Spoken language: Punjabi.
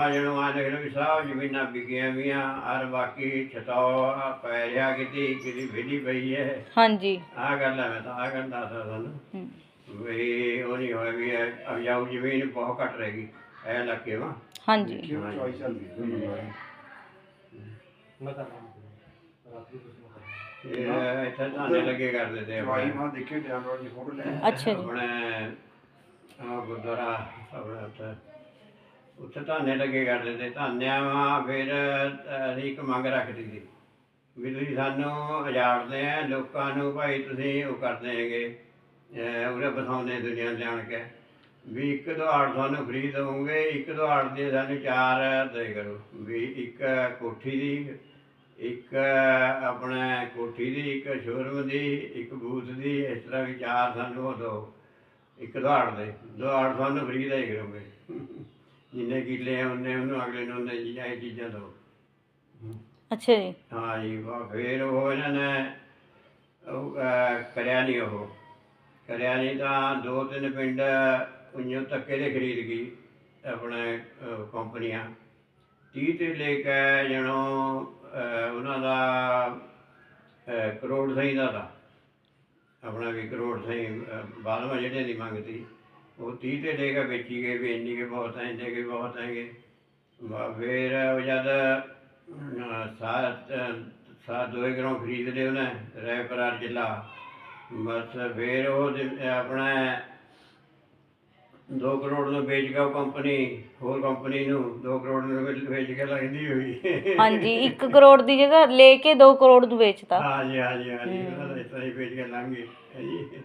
ਆ ਦੇਖ ਲਓ ਵੀ ਸਭ ਜ਼ਮੀਨਾਂ ਵਿਕੀਆਂ ਵੀਆਂ ਔਰ ਬਾਕੀ ਛਤੌ ਪੈ ਰਿਹਾ ਕਿਤੇ ਕਿਤੇ ਪਈ ਹੈ ਹਾਂਜੀ। ਆਹ ਗੱਲ ਹੈ ਮੈਂ ਤਾਂ ਆਹ ਗੱਲ ਦੱਸਦਾ ਤੁਹਾਨੂੰ। ਵੀ ਉਹ ਨਹੀਂ ਹੋਇਆ ਵੀ ਉਪਜਾਊ ਜ਼ਮੀਨ ਬਹੁਤ ਘੱਟ ਰਹੇਗੀ ਇਹ ਇਲਾਕੇ ਵਾ। ਹਾਂਜੀ। ਚੱਲਦੀ ਇਹ ਇੱਥੇ ਧਾਨੇ ਲੱਗੇ ਕਰਦੇ ਤੇ ਭਾਈ ਆਪਣੇ ਮਾਂ ਦੇਖੇ ਡੈਮਰੋਡ ਦੀ ਫੋਟੋ ਲੈ ਅੱਛਾ ਜੀ। ਆਪਣੇ ਗੁਰਦੁਆਰਾ ਆਪਣੇ ਉੱਥੇ ਧਾਨੇ ਲੱਗੇ ਕਰਦੇ ਤੇ ਧਾਨਿਆਂ ਵਾ ਫਿਰ ਅਸੀਂ ਇੱਕ ਮੰਗ ਰੱਖਦੀ ਸੀ ਵੀ ਤੁਸੀਂ ਸਾਨੂੰ ਉਜਾੜਦੇ ਆ, ਲੋਕਾਂ ਨੂੰ ਭਾਈ ਤੁਸੀਂ ਉਹ ਕਰਦੇ ਹੈਗੇ, ਅਹ ਬਸਾਉਂਦੇ ਦੁਨੀਆ ਤੇ ਆਣ ਕੇ। ਵੀ ਇੱਕ ਦੁਆੜ ਆੜ ਤੁਹਾਨੂੰ ਫ੍ਰੀ ਦਵਾਂਗੇ ਇੱਕ ਦੋ ਆੜ ਦੇ ਸਾਨੂੰ ਚਾਰ ਦੇ ਕਰੋ। ਵੀ ਇੱਕ ਕੋਠੀ ਦੀ, ਇੱਕ ਆਪਣੇ ਕੋਠੀ ਦੀ, ਇੱਕ ਸ਼ੋਰੂਮ ਦੀ, ਇੱਕ ਬੂਥ ਦੀ, ਇਸ ਤਰ੍ਹਾਂ ਵੀ ਚਾਰ ਸਾਨੂੰ ਉਹ ਦਿਓ। ਇੱਕ ਦਹਾੜ ਦੇ ਦਹਾੜ ਤੁਹਾਨੂੰ ਫ੍ਰੀ ਦਾ ਹੀ ਕਰੋਗੇ। ਜਿੰਨੇ ਕਿੱਲੇ ਉਹਨੇ ਉਹਨੂੰ ਅਗਲੇ ਨੂੰ ਉਹਨੇ ਚੀਜ਼ਾਂ ਇਹ ਚੀਜ਼ਾਂ ਦਿਓ ਅੱਛਾ ਜੀ। ਹਾਂ ਜੀ ਵਾ ਫਿਰ ਉਹ ਇਹਨਾਂ ਨੇ ਉਹ ਅਹ, ਕਰਿਆ ਨਹੀਂ ਉਹ। ਕਰਿਆ ਨਹੀਂ ਤਾਂ ਦੋ ਤਿੰਨ ਪਿੰਡ ਉਈਓ ਧੱਕੇ ਦੇ ਖਰੀਦ ਗਈ ਆਪਣੇ ਅਹ, ਕੰਪਨੀਆਂ। 30 ਤੇ ਲੈ ਕੇ ਜਣੋ ਉਹਨਾਂ ਦਾ ਅਹ, ਕਰੋੜ ਸਹੀ ਦਾ ਤਾਂ। ਆਪਣਾ ਵੀ ਕਰੋੜ ਸਹੀ ਬਾਦਮਾ ਜਿਹੜੇ ਦੀ ਮੰਗਤੀ। ਉਹ 30 ਤੇ ਲੈ ਕੇ ਵੇਚੀ ਗਏ ਵੀ ਇੰਨੀ ਕੇ ਬਹੁਤ ਹੈ ਇੰਨੇ ਕੇ ਬਹੁਤ ਹੈਗੇ। ਫਿਰ ਉਹ ਜਦ ਸਾਤ ਸਾਤ ਦੋਏ ਗਰੋਂ ਖਰੀਦ ਲਏ ਉਹਨੇ ਰੈਪਰਾਰ ਜ਼ਿਲ੍ਹਾ। ਬਸ ਫਿਰ ਉਹ ਆਪਣਾ 2 ਕਰੋੜ ਨੂੰ ਵੇਚ ਗਿਆ ਕੰਪਨੀ ਹੋਰ ਕੰਪਨੀ ਨੂੰ 2 ਕਰੋੜ ਨੂੰ ਵੇਚ ਕੇ ਲੱਗਦੀ ਹੋਈ। ਹਾਂਜੀ 1 ਕਰੋੜ ਦੀ ਜਗ੍ਹਾ ਲੈ ਕੇ 2 ਕਰੋੜ ਨੂੰ ਵੇਚਤਾ। ਹਾਂਜੀ ਹਾਂਜੀ ਹਾਂਜੀ ਦਾ ਇਸ ਤਰ੍ਹਾਂ ਹੀ ਵੇਚ ਕੇ ਜੀ।